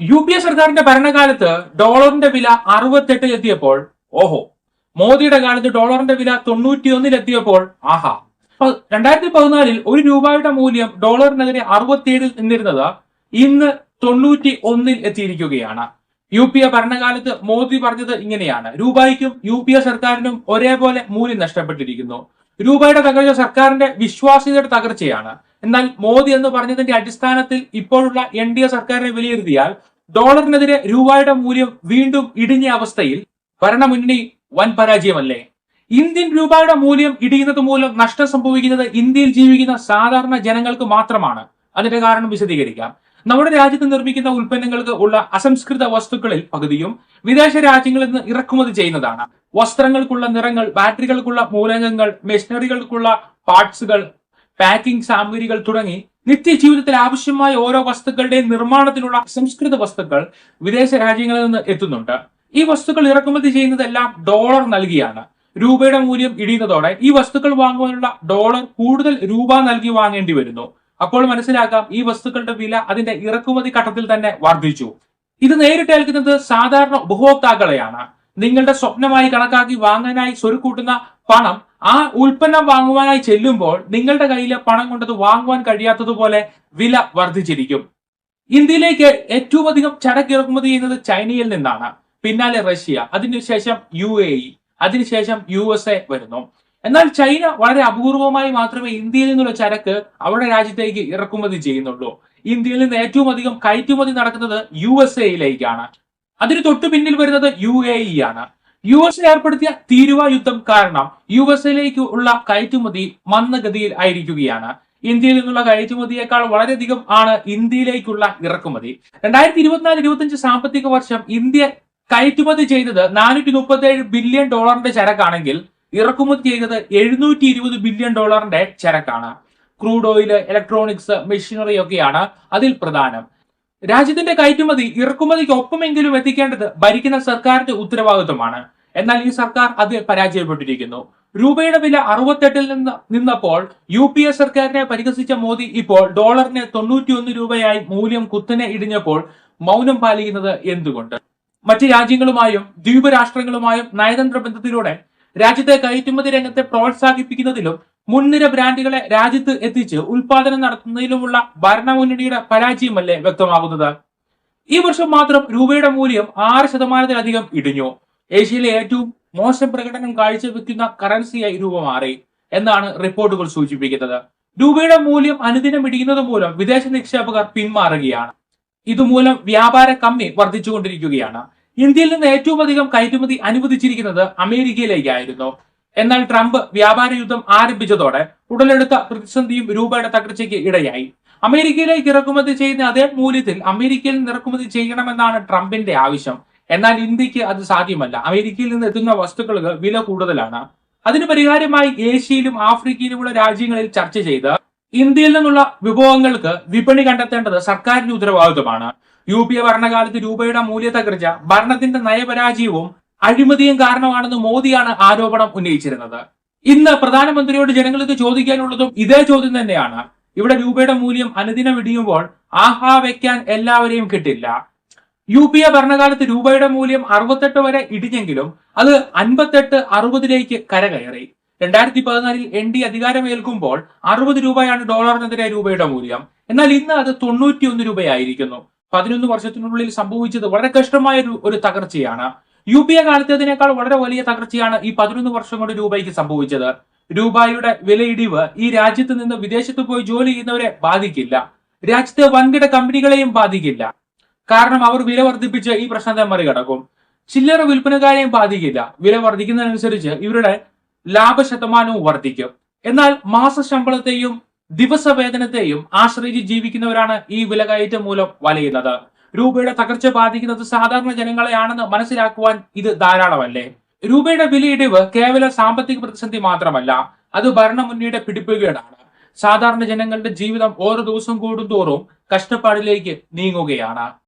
U P A സർക്കാരിന്റെ ഭരണകാലത്ത് ഡോളറിന്റെ വില അറുപത്തെട്ടിൽ എത്തിയപ്പോൾ ഓഹോ മോദിയുടെ കാലത്ത് ഡോളറിന്റെ വില തൊണ്ണൂറ്റിയൊന്നിൽ എത്തിയപ്പോൾ ആഹാ. രണ്ടായിരത്തി പതിനാലിൽ ഒരു രൂപയുടെ മൂല്യം ഡോളറിനെതിരെ അറുപത്തിയേഴിൽ നിന്നിരുന്നത് ഇന്ന് തൊണ്ണൂറ്റി ഒന്നിൽ എത്തിയിരിക്കുകയാണ്. യു പി എ ഭരണകാലത്ത് മോദി പറഞ്ഞത് ഇങ്ങനെയാണ്. രൂപയ്ക്കും യു പി എ സർക്കാരിനും ഒരേപോലെ മൂല്യം നഷ്ടപ്പെട്ടിരിക്കുന്നു. രൂപയുടെ തകർച്ച സർക്കാരിന്റെ വിശ്വാസ്യതയുടെ തകർച്ചയാണ്. എന്നാൽ മോദി എന്ന് പറഞ്ഞതിന്റെ അടിസ്ഥാനത്തിൽ ഇപ്പോഴുള്ള എൻ ഡി എ സർക്കാരിനെ വിലയിരുത്തിയാൽ ഡോളറിനെതിരെ രൂപയുടെ മൂല്യം വീണ്ടും ഇടിഞ്ഞ അവസ്ഥയിൽ ഭരണമുന്നണി വൻ പരാജയമല്ലേ? ഇന്ത്യൻ രൂപയുടെ മൂല്യം ഇടിയുന്നത് മൂലം നഷ്ടം സംഭവിക്കുന്നത് ഇന്ത്യയിൽ ജീവിക്കുന്ന സാധാരണ ജനങ്ങൾക്ക് മാത്രമാണ്. അതിന്റെ കാരണം വിശദീകരിക്കാം. നമ്മുടെ രാജ്യത്ത് നിർമ്മിക്കുന്ന ഉൽപ്പന്നങ്ങൾക്ക് ഉള്ള അസംസ്കൃത വസ്തുക്കളിൽ പകുതിയും വിദേശ രാജ്യങ്ങളിൽ നിന്ന് ഇറക്കുമതി ചെയ്യുന്നതാണ്. വസ്ത്രങ്ങൾക്കുള്ള നിറങ്ങൾ ബാറ്ററികൾക്കുള്ള മൂലകങ്ങൾ മെഷീനറികൾക്കുള്ള പാർട്സുകൾ പാക്കിംഗ് സാമഗ്രികൾ തുടങ്ങി നിത്യജീവിതത്തിൽ ആവശ്യമായ ഓരോ വസ്തുക്കളുടെയും നിർമ്മാണത്തിനുള്ള സംസ്കൃത വസ്തുക്കൾ വിദേശ രാജ്യങ്ങളിൽ നിന്ന് എത്തുന്നുണ്ട്. ഈ വസ്തുക്കൾ ഇറക്കുമതി ചെയ്യുന്നതെല്ലാം ഡോളർ നൽകിയാണ്. രൂപയുടെ മൂല്യം ഇടിയുന്നതോടെ ഈ വസ്തുക്കൾ വാങ്ങുവാനുള്ള ഡോളർ കൂടുതൽ രൂപ നൽകി വാങ്ങേണ്ടി വരുന്നു. അപ്പോൾ മനസ്സിലാക്കാം ഈ വസ്തുക്കളുടെ വില അതിന്റെ ഇറക്കുമതി ഘട്ടത്തിൽ തന്നെ വർദ്ധിച്ചു. ഇത് നേരിട്ട് ഏൽക്കുന്നത് സാധാരണ ഉപഭോക്താക്കളെയാണ്. നിങ്ങളുടെ സ്വപ്നമായി കണക്കാക്കി വാങ്ങാനായി സ്വരുക്കൂട്ടുന്ന പണം ആ ഉൽപ്പന്നം വാങ്ങുവാനായി ചെല്ലുമ്പോൾ നിങ്ങളുടെ കയ്യിലെ പണം കൊണ്ടത് വാങ്ങുവാൻ കഴിയാത്തതുപോലെ വില വർദ്ധിച്ചിരിക്കും. ഇന്ത്യയിലേക്ക് ഏറ്റവും അധികം ചരക്ക് ഇറക്കുമതി ചെയ്യുന്നത് ചൈനയിൽ നിന്നാണ്. പിന്നാലെ റഷ്യ അതിനുശേഷം യു എ ഇ അതിനുശേഷം യു എസ് എ വരുന്നു. എന്നാൽ ചൈന വളരെ അപൂർവമായി മാത്രമേ ഇന്ത്യയിൽ നിന്നുള്ള ചരക്ക് അവരുടെ രാജ്യത്തേക്ക് ഇറക്കുമതി ചെയ്യുന്നുള്ളൂ. ഇന്ത്യയിൽ നിന്ന് ഏറ്റവും അധികം കയറ്റുമതി നടക്കുന്നത് യു എസ് എയിലേക്കാണ് അതിന് തൊട്ടു പിന്നിൽ വരുന്നത് യു എ ഇ ആണ്. യു എസ് ഏർപ്പെടുത്തിയ തീരുവ യുദ്ധം കാരണം യു എസ് എയിലേക്ക് ഉള്ള കയറ്റുമതി മന്ദഗതിയിൽ ആയിരിക്കുകയാണ്. ഇന്ത്യയിൽ നിന്നുള്ള കയറ്റുമതിയേക്കാൾ വളരെയധികം ആണ് ഇന്ത്യയിലേക്കുള്ള ഇറക്കുമതി. രണ്ടായിരത്തി ഇരുപത്തിനാല് ഇരുപത്തിയഞ്ച് സാമ്പത്തിക വർഷം ഇന്ത്യ കയറ്റുമതി ചെയ്തത് നാനൂറ്റി മുപ്പത്തി ഏഴ് ബില്യൺ ഡോളറിന്റെ ചരക്കാണെങ്കിൽ ഇറക്കുമതി ചെയ്തത് എഴുന്നൂറ്റി ഇരുപത് ബില്യൺ ഡോളറിന്റെ ചരക്കാണ്. ക്രൂഡ് ഓയിൽ ഇലക്ട്രോണിക്സ് മെഷീനറി ഒക്കെയാണ് അതിൽ പ്രധാനം. രാജ്യത്തിന്റെ കയറ്റുമതി ഇറക്കുമതിക്ക് ഒപ്പമെങ്കിലും എത്തിക്കേണ്ടത് ഭരിക്കുന്ന സർക്കാരിന്റെ ഉത്തരവാദിത്വമാണ്. എന്നാൽ ഈ സർക്കാർ അത് പരാജയപ്പെട്ടിരിക്കുന്നു. രൂപയുടെ വില അറുപത്തെട്ടിൽ നിന്ന് നിന്നപ്പോൾ യു പി എ സർക്കാരിനെ പരിഹസിച്ച മോദി ഇപ്പോൾ ഡോളറിന് തൊണ്ണൂറ്റിയൊന്ന് രൂപയായി മൂല്യം കുത്തനെ ഇടിഞ്ഞപ്പോൾ മൗനം പാലിക്കുന്നത് എന്തുകൊണ്ട്? മറ്റ് രാജ്യങ്ങളുമായും ദ്വീപ് രാഷ്ട്രങ്ങളുമായും നയതന്ത്ര ബന്ധത്തിലൂടെ രാജ്യത്തെ കയറ്റുമതി രംഗത്തെ പ്രോത്സാഹിപ്പിക്കുന്നതിലും മുൻനിര ബ്രാൻഡുകളെ രാജ്യത്ത് എത്തിച്ച് ഉൽപാദനം നടത്തുന്നതിലുമുള്ള ഭരണമുന്നണിയുടെ പരാജയമല്ലേ വ്യക്തമാകുന്നത്? ഈ വർഷം മാത്രം രൂപയുടെ മൂല്യം ആറ് ശതമാനത്തിലധികം ഇടിഞ്ഞു. ഏഷ്യയിലെ ഏറ്റവും മോശം പ്രകടനം കാഴ്ചവെക്കുന്ന കറൻസിയായി രൂപ മാറി എന്നാണ് റിപ്പോർട്ടുകൾ സൂചിപ്പിക്കുന്നത്. രൂപയുടെ മൂല്യം അനുദിനം ഇടിയുന്നത് മൂലം വിദേശ നിക്ഷേപകർ പിന്മാറുകയാണ്. ഇതുമൂലം വ്യാപാര കമ്മി വർദ്ധിച്ചുകൊണ്ടിരിക്കുകയാണ്. ഇന്ത്യയിൽ നിന്ന് ഏറ്റവും അധികം കയറ്റുമതി അനുവദിച്ചിരിക്കുന്നത് അമേരിക്കയിലേക്കായിരുന്നു. എന്നാൽ ട്രംപ് വ്യാപാര യുദ്ധം ആരംഭിച്ചതോടെ ഉടലെടുത്ത പ്രതിസന്ധിയും രൂപയുടെ തകർച്ചയ്ക്ക് ഇടയായി. അമേരിക്കയിലേക്ക് ഇറക്കുമതി ചെയ്യുന്ന അതേ മൂല്യത്തിൽ അമേരിക്കയിൽ നിന്ന് ഇറക്കുമതി ചെയ്യണമെന്നാണ് ട്രംപിന്റെ ആവശ്യം. എന്നാൽ ഇന്ത്യയ്ക്ക് അത് സാധ്യമല്ല. അമേരിക്കയിൽ നിന്ന് എത്തുന്ന വസ്തുക്കൾക്ക് വില കൂടുതലാണ്. അതിന് പരിഹാരമായി ഏഷ്യയിലും ആഫ്രിക്കയിലുമുള്ള രാജ്യങ്ങളിൽ ചർച്ച ചെയ്ത് ഇന്ത്യയിൽ നിന്നുള്ള വിഭവങ്ങൾക്ക് വിപണി കണ്ടെത്തേണ്ടത് സർക്കാരിന്റെ ഉത്തരവാദിത്വമാണ്. യു പി എ ഭരണകാലത്ത് രൂപയുടെ മൂല്യ തകർച്ച ഭരണത്തിന്റെ നയപരാജയവും അഴിമതിയും കാരണമാണെന്ന് മോദിയാണ് ആരോപണം ഉന്നയിച്ചിരുന്നത്. ഇന്ന് പ്രധാനമന്ത്രിയോട് ജനങ്ങൾക്ക് ചോദിക്കാനുള്ളതും ഇതേ ചോദ്യം തന്നെയാണ്. ഇവിടെ രൂപയുടെ മൂല്യം അനുദിനം ഇടിയുമ്പോൾ ആഹാ വെക്കാൻ എല്ലാവരെയും കിട്ടില്ല. യു പി എ ഭരണകാലത്ത് രൂപയുടെ മൂല്യം അറുപത്തെട്ട് വരെ ഇടിഞ്ഞെങ്കിലും അത് അൻപത്തെട്ട് അറുപതിലേക്ക് കരകയറി. രണ്ടായിരത്തി പതിനാലിൽ എൻ ഡി അധികാരമേൽക്കുമ്പോൾ അറുപത് രൂപയാണ് ഡോളറിനെതിരെ രൂപയുടെ മൂല്യം. എന്നാൽ ഇന്ന് അത് തൊണ്ണൂറ്റിയൊന്ന് രൂപയായിരിക്കുന്നു. പതിനൊന്ന് വർഷത്തിനുള്ളിൽ സംഭവിച്ചത് വളരെ കഷ്ടമായ ഒരു ഒരു തകർച്ചയാണ്. യു പി എ കാലത്തേതിനേക്കാൾ വളരെ വലിയ തകർച്ചയാണ് ഈ പതിനൊന്ന് വർഷം കൊണ്ട് രൂപയ്ക്ക് സംഭവിച്ചത്. രൂപയുടെ വിലയിടിവ് ഈ രാജ്യത്ത് നിന്ന് വിദേശത്ത് പോയി ജോലി ചെയ്യുന്നവരെ ബാധിക്കില്ല. രാജ്യത്തെ വൻകിട കമ്പനികളെയും ബാധിക്കില്ല. കാരണം അവർ വില വർദ്ധിപ്പിച്ച് ഈ പ്രശ്നത്തെ മറികടക്കും. ചില്ലറ വിൽപ്പനക്കാരെയും ബാധിക്കില്ല. വില വർദ്ധിക്കുന്നതിനനുസരിച്ച് ഇവരുടെ ലാഭശതമാനവും വർദ്ധിക്കും. എന്നാൽ മാസ ശമ്പളത്തെയും ദിവസവേതനത്തെയും ആശ്രയിച്ച് ജീവിക്കുന്നവരാണ് ഈ വിലകയറ്റം മൂലം വലയുന്നത്. രൂപയുടെ തകർച്ച ബാധിക്കുന്നത് സാധാരണ ജനങ്ങളെയാണെന്ന് മനസ്സിലാക്കുവാൻ ഇത് ധാരാളമല്ലേ? രൂപയുടെ വിലയിടിവ് കേവല സാമ്പത്തിക പ്രതിസന്ധി മാത്രമല്ല അത് ഭരണമുന്നണിയുടെ പിടിപ്പുകേടാണ്. സാധാരണ ജനങ്ങളുടെ ജീവിതം ഓരോ ദിവസം കൂടുന്തോറും കഷ്ടപ്പാടിലേക്ക് നീങ്ങുകയാണ്.